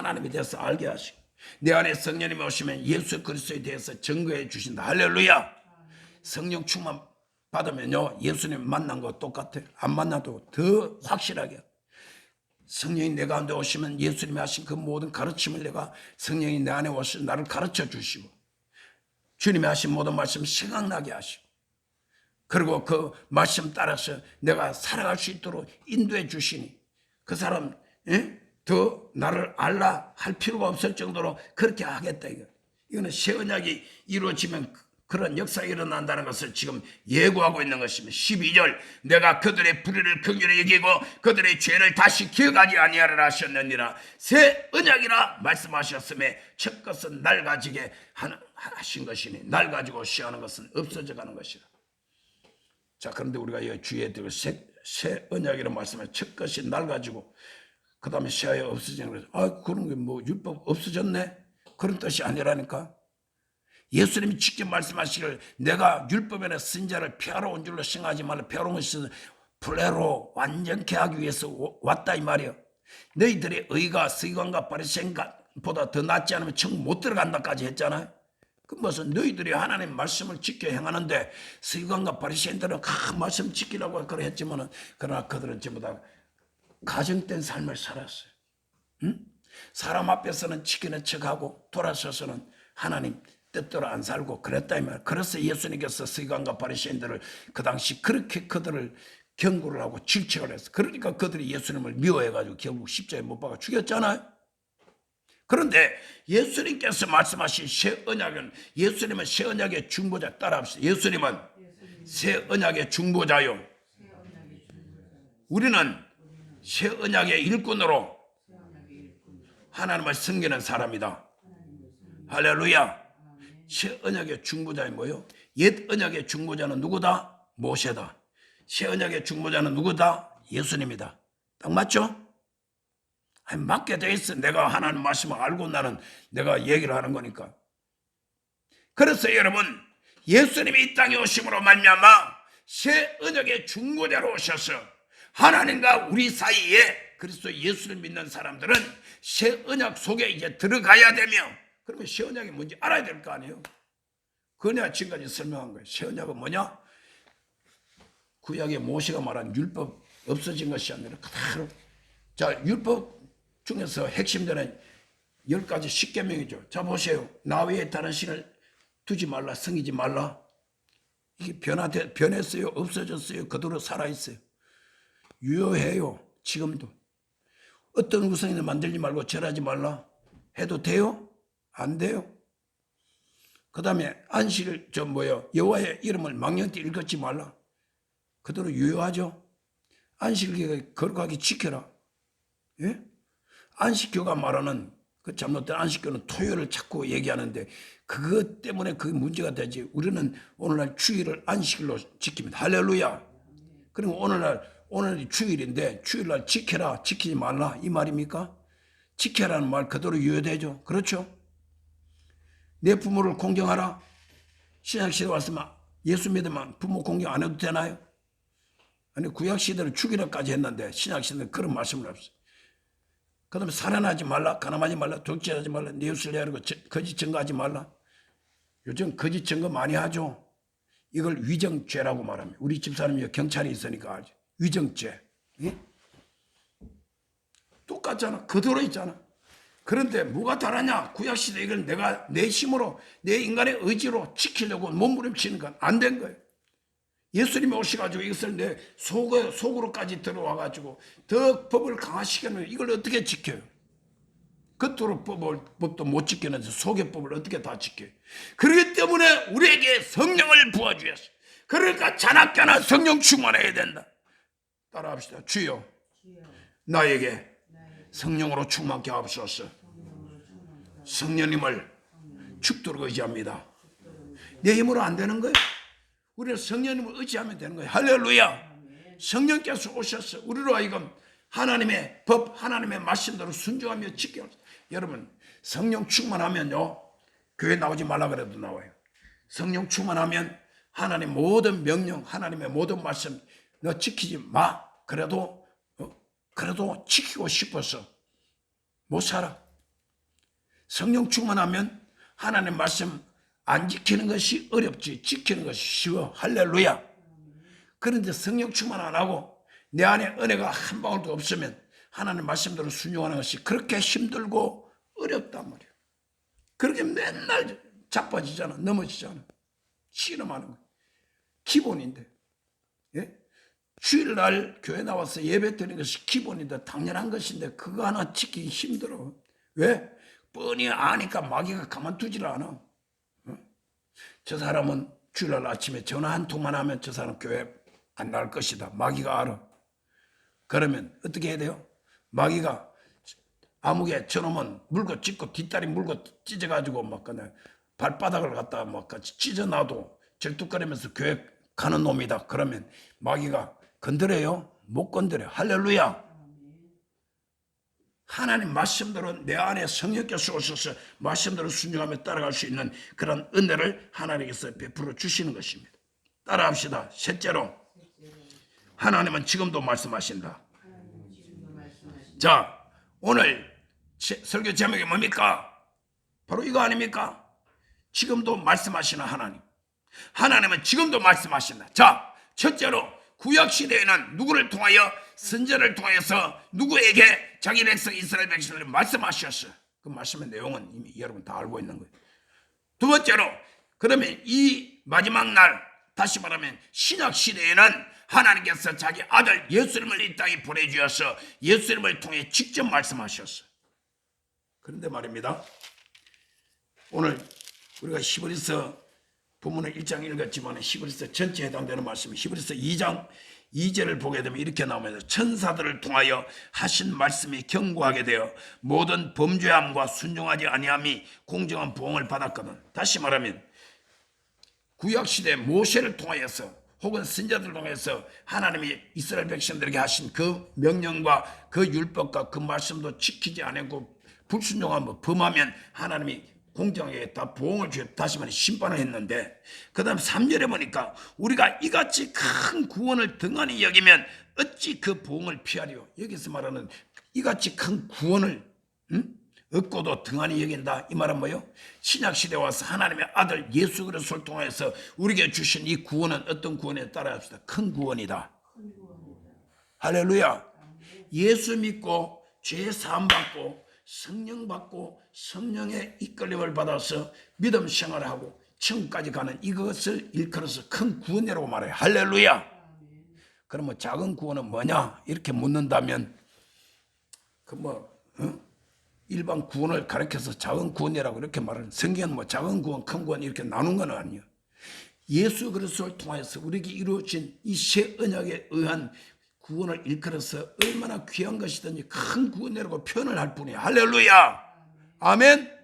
하나님에 대해서 알게 하시고 내 안에 성령님이 오시면 예수 그리스도에 대해서 증거해 주신다. 할렐루야. 성령 충만 받으면요 예수님 만난 거 똑같아요. 안 만나도 더 확실하게 성령이 내 가운데 오시면 예수님이 하신 그 모든 가르침을 내가 성령이 내 안에 오셔서 나를 가르쳐 주시고 주님이 하신 모든 말씀 생각나게 하시고 그리고 그 말씀 따라서 내가 살아갈 수 있도록 인도해 주시니 그 사람 예? 더 나를 알라 할 필요가 없을 정도로 그렇게 하겠다 이거. 이거는 새 언약이 이루어지면 그- 그런 역사가 일어난다는 것을 지금 예고하고 있는 것입니다. 12절 내가 그들의 불의를 긍휼히 여기고 그들의 죄를 다시 기억하지 아니하리라 하셨느니라 새 언약이라 말씀하셨음에 첫 것은 날 가지게 하신 것이니 날 가지고 시하는 것은 없어져 가는 것이라. 자, 그런데 우리가 이 주의에 들고 새, 새 언약이라는 말씀에 첫 것이 날 가지고 그 다음에 새하여 없어지는 거죠. 아, 그런 게 뭐 율법 없어졌네? 그런 뜻이 아니라니까. 예수님이 직접 말씀하시기를 내가 율법에는 선자를 피하러 온 줄로 생각하지 말라. 피하러 온 것은 플레로 완전케 하기 위해서 오- 왔다 이 말이야. 너희들의 의가 서기관과 바리새인보다 더 낫지 않으면 천국 못 들어간다까지 했잖아요. 그 무슨 너희들이 하나님 말씀을 지켜 행하는데 서기관과 바리새인들은 그 말씀 지키라고 그래 했지만은 그러나 그들은 전부 다 가정된 삶을 살았어요. 응? 사람 앞에서는 지키는 척하고 돌아서서는 하나님 뜻대로 안 살고 그랬다 이 말. 그래서 예수님께서 서기관과 바리새인들을 그 당시 그렇게 그들을 경고를 하고 질책을 했어. 그러니까 그들이 예수님을 미워해가지고 결국 십자에 못 박아 죽였잖아요. 그런데 예수님께서 말씀하신 새 언약은 예수님은 새 언약의 중보자 따라합시다. 예수님은 새 언약의 중보자요. 우리는 새 언약의 일꾼으로 하나님을 섬기는 사람이다. 할렐루야. 새 언약의 중보자는 뭐요? 옛 언약의 중보자는 누구다? 모세다. 새 언약의 중보자는 누구다? 예수님이다. 딱 맞죠? 아니, 맞게 돼 있어. 내가 하나님 말씀을 알고 나는 내가 얘기를 하는 거니까. 그래서 여러분 예수님이 이 땅에 오심으로 말미암아 새 언약의 중보자로 오셔서 하나님과 우리 사이에 그리스도 예수를 믿는 사람들은 새 언약 속에 이제 들어가야 되며 그러면 새 언약이 뭔지 알아야 될 거 아니에요. 그거 내가 지금까지 설명한 거예요. 새 언약은 뭐냐? 구약의 모세가 말한 율법 없어진 것이 아니라 그대로 자 율법 중에서 핵심되는 열 가지 십계명이죠. 자 보세요. 나 외에 다른 신을 두지 말라, 성이지 말라. 이게 변화돼 변했어요, 없어졌어요, 그대로 살아 있어요. 유효해요. 지금도 어떤 우상이나 만들지 말고 절하지 말라 해도 돼요? 안 돼요? 그 다음에 안식을 저 뭐요 여호와의 이름을 망령때 읽었지 말라 그대로 유효하죠. 안식일에 거룩하게 지켜라. 예? 안식교가 말하는 그 잘못된 안식교는 토요일을 자꾸 얘기하는데 그것 때문에 그게 문제가 되지. 우리는 오늘날 주일을 안식일로 지킵니다. 할렐루야. 그리고 오늘날 오늘이 주일인데 주일날 지켜라 지키지 말라 이 말입니까? 지켜라는 말 그대로 유효되죠. 그렇죠? 내 부모를 공경하라. 신약시대 왔으면 예수 믿으면 부모 공경 안 해도 되나요? 아니 구약시대는 죽이라까지 했는데 신약시대는 그런 말씀을 없어요. 그 다음에 살인하지 말라, 가늠하지 말라, 독재하지 말라, 내 이웃을 내하고 거짓 증거하지 말라. 요즘 거짓 증거 많이 하죠. 이걸 위정죄라고 말합니다. 우리 집사람이 경찰이 있으니까 알죠. 위정죄. 예? 똑같잖아. 그대로 있잖아. 그런데 뭐가 다르냐? 구약시대 이걸 내가 내 힘으로, 내 인간의 의지로 지키려고 몸부림치는 건 안 된 거예요. 예수님이 오셔가지고 이것을 내 속, 속으로까지 들어와가지고 더 법을 강화시키는 이걸 어떻게 지켜요? 겉으로 법을, 법도 못 지키는데 속의 법을 어떻게 다 지켜요? 그렇기 때문에 우리에게 성령을 부어주셨어. 그러니까 자나깨나 성령 충만해야 된다. 따라합시다. 주여, 나에게 성령으로 충만케 하옵소서. 성령님을 죽도록 의지합니다. 내 힘으로 안 되는 거예요. 우리는 성령님을 의지하면 되는 거예요. 할렐루야. 성령께서 오셔서 우리로 하여금 하나님의 법, 하나님의 말씀대로 순종하며 지켜. 여러분, 성령 충만하면요. 교회 나오지 말라 그래도 나와요. 성령 충만하면 하나님 모든 명령, 하나님의 모든 말씀 너 지키지 마. 그래도 어? 그래도 지키고 싶어서 못 살아. 성령 충만하면 하나님 말씀 안 지키는 것이 어렵지 지키는 것이 쉬워 할렐루야 그런데 성령 충만 안 하고 내 안에 은혜가 한 방울도 없으면 하나님 말씀대로 순종하는 것이 그렇게 힘들고 어렵단 말이야 그렇게 맨날 자빠지잖아 넘어지잖아 씨름하는 거 기본인데 예? 주일날 교회 나와서 예배 드리는 것이 기본인데 당연한 것인데 그거 하나 지키기 힘들어 왜? 뻔히 아니까 마귀가 가만두질 않아 어? 저 사람은 주일날 아침에 전화 한 통만 하면 저 사람 교회 안 나갈 것이다 마귀가 알아 그러면 어떻게 해야 돼요? 마귀가 아무개 저놈은 물고 찢고 뒷다리 물고 찢어가지고 막 그냥 발바닥을 갖다 막 같이 찢어놔도 절뚝거리면서 교회 가는 놈이다. 그러면 마귀가 건드려요? 못 건드려. 할렐루야. 하나님 말씀대로 내 안에 성령께서 오셔서 말씀대로 순종하며 따라갈 수 있는 그런 은혜를 하나님께서 베풀어 주시는 것입니다. 따라합시다. 셋째로 하나님은 지금도 말씀하신다. 자, 오늘 제- 설교 제목이 뭡니까? 바로 이거 아닙니까? 지금도 말씀하시는 하나님. 하나님은 지금도 말씀하신다. 자, 첫째로 구약 시대에는 누구를 통하여 선전을 통해서 누구에게 자기 백성 이스라엘 백성을 말씀하셨어요. 그 말씀의 내용은 이미 여러분 다 알고 있는 거예요. 두 번째로 그러면 이 마지막 날 다시 말하면 신약 시대에는 하나님께서 자기 아들 예수님을 이 땅에 보내주셔서 예수님을 통해 직접 말씀하셨어요. 그런데 말입니다. 오늘 우리가 히브리서 본문을 1장 읽었지만 히브리서 전체에 해당되는 말씀이 히브리서 2장 2절을 보게 되면 이렇게 나오면서 천사들을 통하여 하신 말씀이 경고하게 되어 모든 범죄함과 순종하지 아니함이 공정한 보응을 받았거든. 다시 말하면 구약 시대 모세를 통하여서 혹은 선자들을 통해서 하나님이 이스라엘 백성들에게 하신 그 명령과 그 율법과 그 말씀도 지키지 않고 불순종하면 범하면 하나님이 공정하게 다 보응을 주어 다시 말해 심판을 했는데 그 다음 3절에 보니까 우리가 이같이 큰 구원을 등한히 여기면 어찌 그 보응을 피하리요? 여기서 말하는 이같이 큰 구원을 응? 얻고도 등한히 여긴다. 이 말은 뭐요? 신약 시대 와서 하나님의 아들 예수 그리스도를 통해서 우리에게 주신 이 구원은 어떤 구원에 따라 합시다. 큰 구원이다. 할렐루야. 예수 믿고 죄 사함 받고 성령 받고 성령의 이끌림을 받아서 믿음 생활하고 천국까지 가는 이것을 일컬어서 큰 구원이라고 말해요 할렐루야 그러면 작은 구원은 뭐냐 이렇게 묻는다면 그뭐 어? 일반 구원을 가르쳐서 작은 구원이라고 이렇게 말하는 성경은 뭐 작은 구원, 큰 구원 이렇게 나눈 건 아니에요. 예수 그리스도를 통해서 우리에게 이루어진 이 새 언약에 의한 구원을 일컬어서 얼마나 귀한 것이든지 큰 구원이라고 표현을 할 뿐이에요. 할렐루야. 아멘.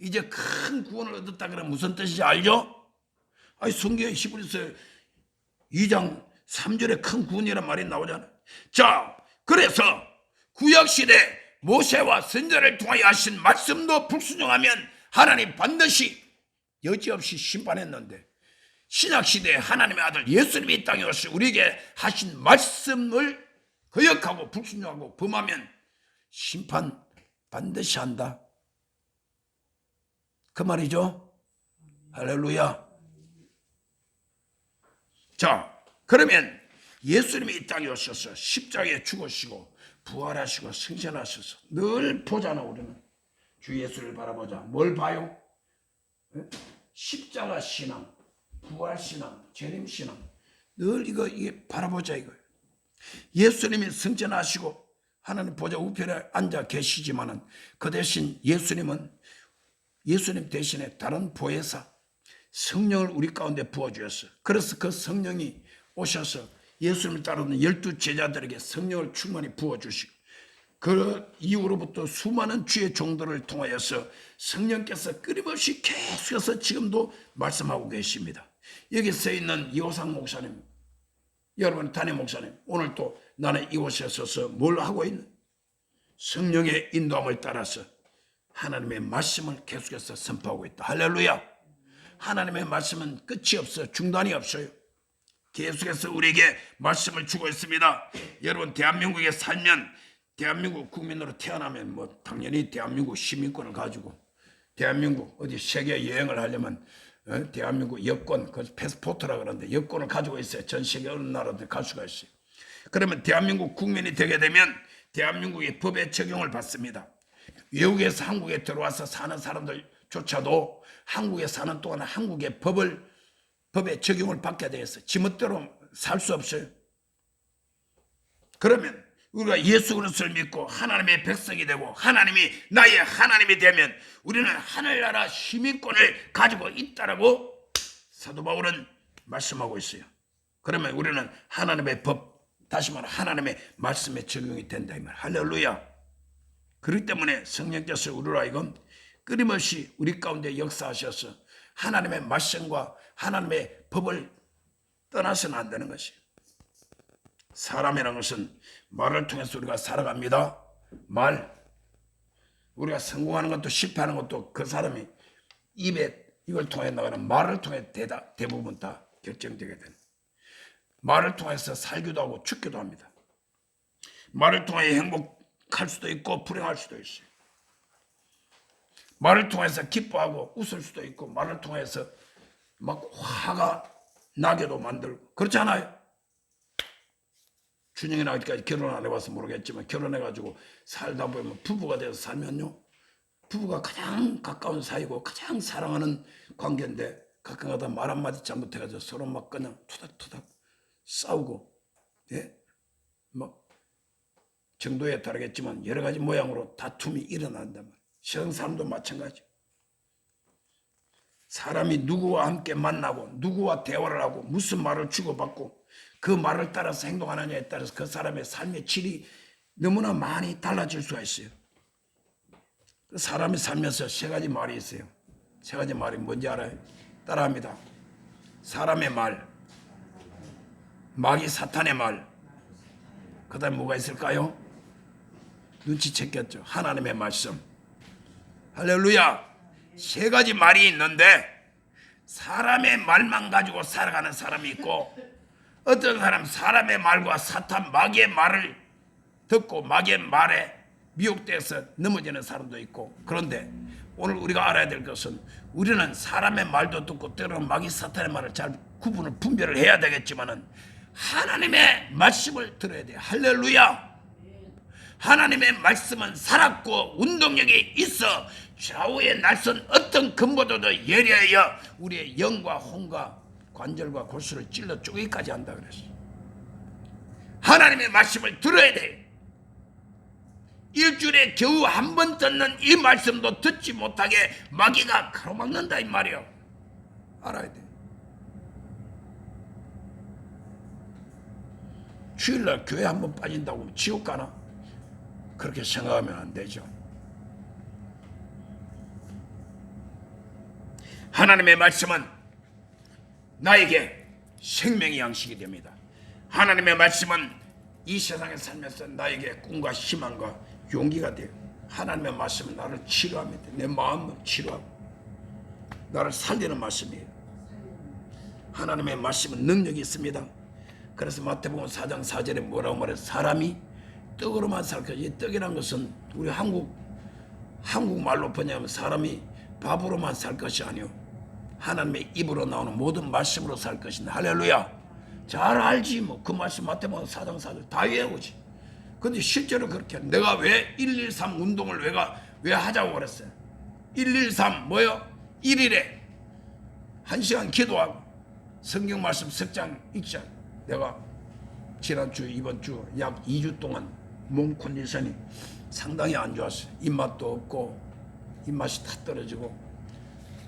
이제 큰 구원을 얻었다 그러면 무슨 뜻인지 알죠? 아니 성경에 히브리서 2장 3절에 큰 구원이란 말이 나오잖아요. 자, 그래서 구약 시대 모세와 선자를 통하여 하신 말씀도 불순종하면 하나님 반드시 여지없이 심판했는데 신약 시대에 하나님의 아들 예수님이 이 땅에 오셔 우리에게 하신 말씀을 거역하고 불순종하고 범하면 심판 반드시 한다. 그 말이죠. 할렐루야. 자, 그러면 예수님이 이 땅에 오셔서 십자가에 죽으시고 부활하시고 승천하셔서 늘 보잖아 우리는 주 예수를 바라보자. 뭘 봐요? 예? 십자가 신앙, 부활 신앙, 재림 신앙 늘 이거 이게 바라보자 이거예요. 예수님이 승천하시고 하나님 보좌 우편에 앉아 계시지만은 그 대신 예수님은 예수님 대신에 다른 보혜사 성령을 우리 가운데 부어주셨어요. 그래서 그 성령이 오셔서 예수님을 따르는 열두 제자들에게 성령을 충만히 부어주시고 그 이후로부터 수많은 주의 종들을 통하여서 성령께서 끊임없이 계속해서 지금도 말씀하고 계십니다. 여기 서 있는 이호상 목사님, 여러분 담임 목사님, 오늘 또 나는 이곳에 서서 뭘 하고 있는? 성령의 인도함을 따라서 하나님의 말씀을 계속해서 선포하고 있다. 할렐루야. 하나님의 말씀은 끝이 없어 중단이 없어요. 계속해서 우리에게 말씀을 주고 있습니다. 여러분 대한민국에 살면 대한민국 국민으로 태어나면 뭐 당연히 대한민국 시민권을 가지고 대한민국 어디 세계 여행을 하려면 어? 대한민국 여권 그 패스포트라 그러는데 여권을 가지고 있어요. 전 세계 어느 나라든 갈 수가 있어요. 그러면 대한민국 국민이 되게 되면 대한민국의 법의 적용을 받습니다. 외국에서 한국에 들어와서 사는 사람들조차도 한국에 사는 동안 한국의 법을 법의 적용을 받게 되어서 지멋대로 살 수 없어요. 그러면 우리가 예수 그리스도를 믿고 하나님의 백성이 되고 하나님이 나의 하나님이 되면 우리는 하늘나라 시민권을 가지고 있다라고 사도 바울은 말씀하고 있어요. 그러면 우리는 하나님의 법 다시 말해 하나님의 말씀에 적용이 된다 이 말. 할렐루야. 그렇기 때문에 성령께서 우리로 하여금 끊임없이 우리 가운데 역사하셔서 하나님의 말씀과 하나님의 법을 떠나서는 안 되는 것이에요. 사람이라는 것은 말을 통해서 우리가 살아갑니다. 말. 우리가 성공하는 것도 실패하는 것도 그 사람이 입에 이걸 통해 나가는 말을 통해 대다, 대부분 다 결정되게 되는. 말을 통해서 살기도 하고 죽기도 합니다. 말을 통해 행복할 수도 있고 불행할 수도 있어요. 말을 통해서 기뻐하고 웃을 수도 있고 말을 통해서 막 화가 나게도 만들고 그렇지 않아요? 준영이나 아직까지 결혼 안 해봐서 모르겠지만 결혼해가지고 살다 보면 부부가 돼서 살면요. 부부가 가장 가까운 사이고 가장 사랑하는 관계인데 가끔가다 말 한마디 잘못해가지고 서로 막 그냥 투닥투닥 싸우고 예? 뭐 정도에 따르겠지만 여러 가지 모양으로 다툼이 일어난단 말이에요. 세상 사람도 마찬가지 사람이 누구와 함께 만나고 누구와 대화를 하고 무슨 말을 주고받고 그 말을 따라서 행동하느냐에 따라서 그 사람의 삶의 질이 너무나 많이 달라질 수가 있어요. 그 사람이 살면서 세 가지 말이 있어요. 세 가지 말이 뭔지 알아요? 따라합니다. 사람의 말, 마귀 사탄의 말, 그 다음에 뭐가 있을까요? 눈치챘겠죠. 하나님의 말씀. 할렐루야. 세 가지 말이 있는데 사람의 말만 가지고 살아가는 사람이 있고 어떤 사람 사람의 말과 사탄 마귀의 말을 듣고 마귀의 말에 미혹돼서 넘어지는 사람도 있고 그런데 오늘 우리가 알아야 될 것은 우리는 사람의 말도 듣고 때로는 마귀 사탄의 말을 잘 구분을 분별을 해야 되겠지만은 하나님의 말씀을 들어야 돼. 할렐루야. 하나님의 말씀은 살았고 운동력이 있어 좌우의 날선 어떤 근보다도 예리하여 우리의 영과 혼과 관절과 골수를 찔러 쪼개기까지 한다 그랬어. 하나님의 말씀을 들어야 돼. 일주일에 겨우 한 번 듣는 이 말씀도 듣지 못하게 마귀가 가로막는다 이 말이야. 알아야 돼. 주일날 교회 한 번 빠진다고 지옥 가나? 그렇게 생각하면 안 되죠. 하나님의 말씀은 나에게 생명의 양식이 됩니다. 하나님의 말씀은 이 세상에 살면서 나에게 꿈과 희망과 용기가 돼요. 하나님의 말씀은 나를 치료합니다. 내 마음을 치료하고 나를 살리는 말씀이에요. 하나님의 말씀은 능력이 있습니다. 그래서 마태복음 4장 4절에 뭐라고 말해 사람이 떡으로만 살 것이 이 떡이란 것은 우리 한국 한국 말로 번역하면 사람이 밥으로만 살 것이 아니요 하나님의 입으로 나오는 모든 말씀으로 살 것인다. 할렐루야. 잘 알지 뭐 그 말씀 마태복음 4장 4절 다 외우지. 근데 실제로 그렇게 내가 왜 113 운동을 왜가 왜 하자고 그랬어요? 113 뭐요? 1일에 한 시간 기도하고 성경 말씀 석장 읽자. 내가 지난주 이번 주 약 2주 동안 몸 컨디션이 상당히 안 좋았어요. 입맛도 없고 입맛이 다 떨어지고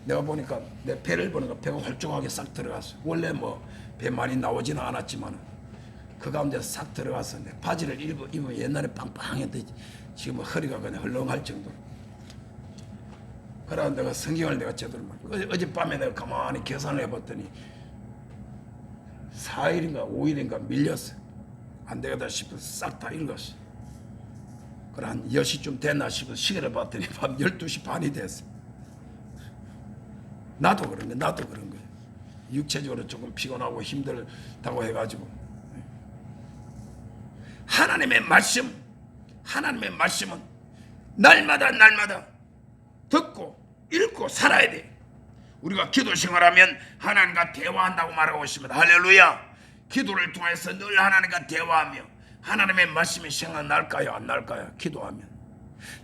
내가 보니까 내 배를 보니까 배가 홀쭉하게 싹 들어갔어. 원래 뭐 배 많이 나오지는 않았지만 그 가운데 싹 들어가서 내 바지를 입어, 입으면 옛날에 빵빵했는데 지금 은 허리가 그냥 헐렁할 정도로. 그러다 내가 성경을 내가 제대로 막 어제- 어젯밤에 내가 가만히 계산을 해봤더니 4일인가 5일인가 밀렸어. 안 되겠다 싶어서 싹다 읽었어. 그래 한 10시쯤 됐나 싶어서 시계를 봤더니 밤 12시 반이 됐어. 나도 그런 거야. 나도 그런 거야. 육체적으로 조금 피곤하고 힘들다고 해가지고 하나님의 말씀 하나님의 말씀은 날마다 날마다 듣고 읽고 살아야 돼. 우리가 기도 생활하면 하나님과 대화한다고 말하고 있습니다. 할렐루야. 기도를 통해서 늘 하나님과 대화하며 하나님의 말씀이 생각날까요? 안 날까요? 기도하면.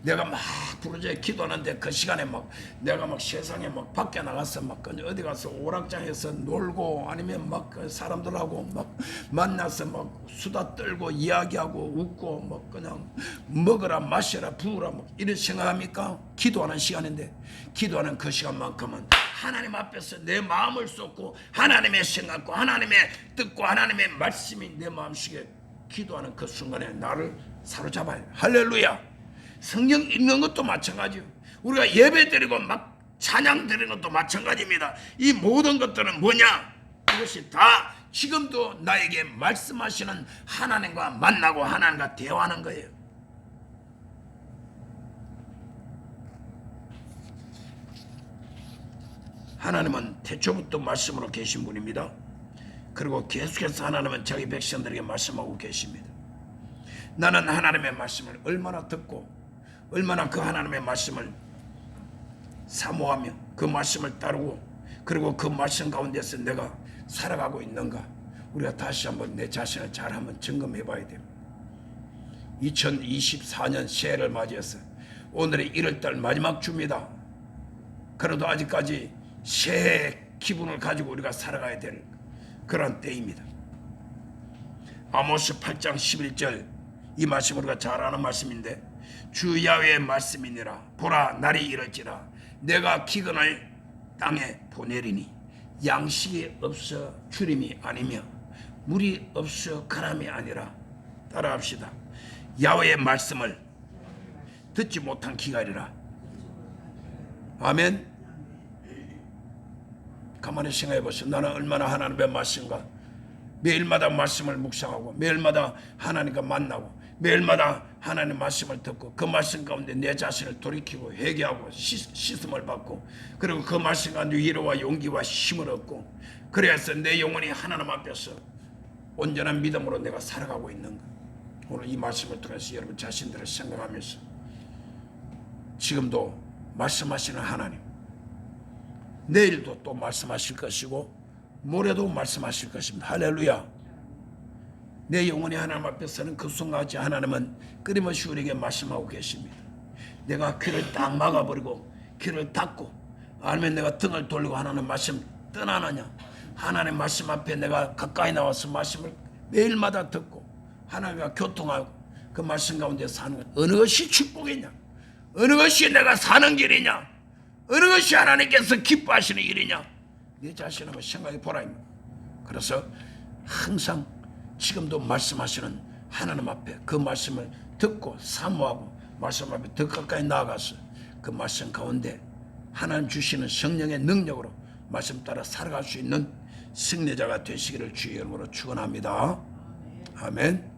내가 막 부르짖어 기도하는데 그 시간에 막 내가 막 세상에 막 밖에 나가서 막 그냥 어디 가서 오락장에서 놀고 아니면 막그 사람들하고 막 만나서 막 수다 떨고 이야기하고 웃고 막 그냥 먹으라 마시라 부으라 막 이런 생각합니까? 기도하는 시간인데 기도하는 그 시간만큼은 하나님 앞에서 내 마음을 쏟고 하나님의 생각과 하나님의 뜻과 하나님의 말씀이 내 마음속에 기도하는 그 순간에 나를 사로잡아요. 할렐루야. 성경 읽는 것도 마찬가지요. 우리가 예배 드리고 막 찬양 드리는 것도 마찬가지입니다. 이 모든 것들은 뭐냐? 이것이 다 지금도 나에게 말씀하시는 하나님과 만나고 하나님과 대화하는 거예요. 하나님은 태초부터 말씀으로 계신 분입니다. 그리고 계속해서 하나님은 자기 백성들에게 말씀하고 계십니다. 나는 하나님의 말씀을 얼마나 듣고 얼마나 그 하나님의 말씀을 사모하며 그 말씀을 따르고 그리고 그 말씀 가운데서 내가 살아가고 있는가 우리가 다시 한번 내 자신을 잘 한번 점검해 봐야 됩니다. 2024년 새해를 맞이해서 오늘이 1월달 마지막 주입니다. 그래도 아직까지 새해 기분을 가지고 우리가 살아가야 될 그런 때입니다. 아모스 8장 11절 이 말씀 우리가 잘 아는 말씀인데 주 야훼의 말씀이니라. 보라 날이 이럴지라. 내가 기근을 땅에 보내리니 양식이 없어 주림이 아니며 물이 없어 가람이 아니라. 따라합시다. 야훼의 말씀을 듣지 못한 기갈이라. 아멘. 가만히 생각해 보세요. 나는 얼마나 하나님의 말씀과 매일마다 말씀을 묵상하고 매일마다 하나님과 만나고 매일마다 하나님의 말씀을 듣고 그 말씀 가운데 내 자신을 돌이키고 회개하고 시- 씻음을 받고 그리고 그 말씀 가운데 위로와 용기와 힘을 얻고 그래서 내 영혼이 하나님 앞에서 온전한 믿음으로 내가 살아가고 있는가 오늘 이 말씀을 통해서 여러분 자신들을 생각하면서 지금도 말씀하시는 하나님 내일도 또 말씀하실 것이고 모레도 말씀하실 것입니다. 할렐루야. 내 영혼이 하나님 앞에 서는 그 순간까지 하나님은 끊임없이 우리에게 말씀하고 계십니다. 내가 귀를 딱 막아버리고 귀를 닫고 아니면 내가 등을 돌리고 하나님 말씀 떠나느냐? 하나님 말씀 앞에 내가 가까이 나와서 말씀을 매일마다 듣고 하나님과 교통하고 그 말씀 가운데 사는 것. 어느 것이 축복이냐? 어느 것이 내가 사는 길이냐? 어느 것이 하나님께서 기뻐하시는 일이냐? 내 자신 한번 생각해 보라. 그래서 항상 지금도 말씀하시는 하나님 앞에 그 말씀을 듣고 사모하고 말씀 앞에 더 가까이 나아가서 그 말씀 가운데 하나님 주시는 성령의 능력으로 말씀 따라 살아갈 수 있는 승리자가 되시기를 주의 이름으로 축원합니다. 아멘.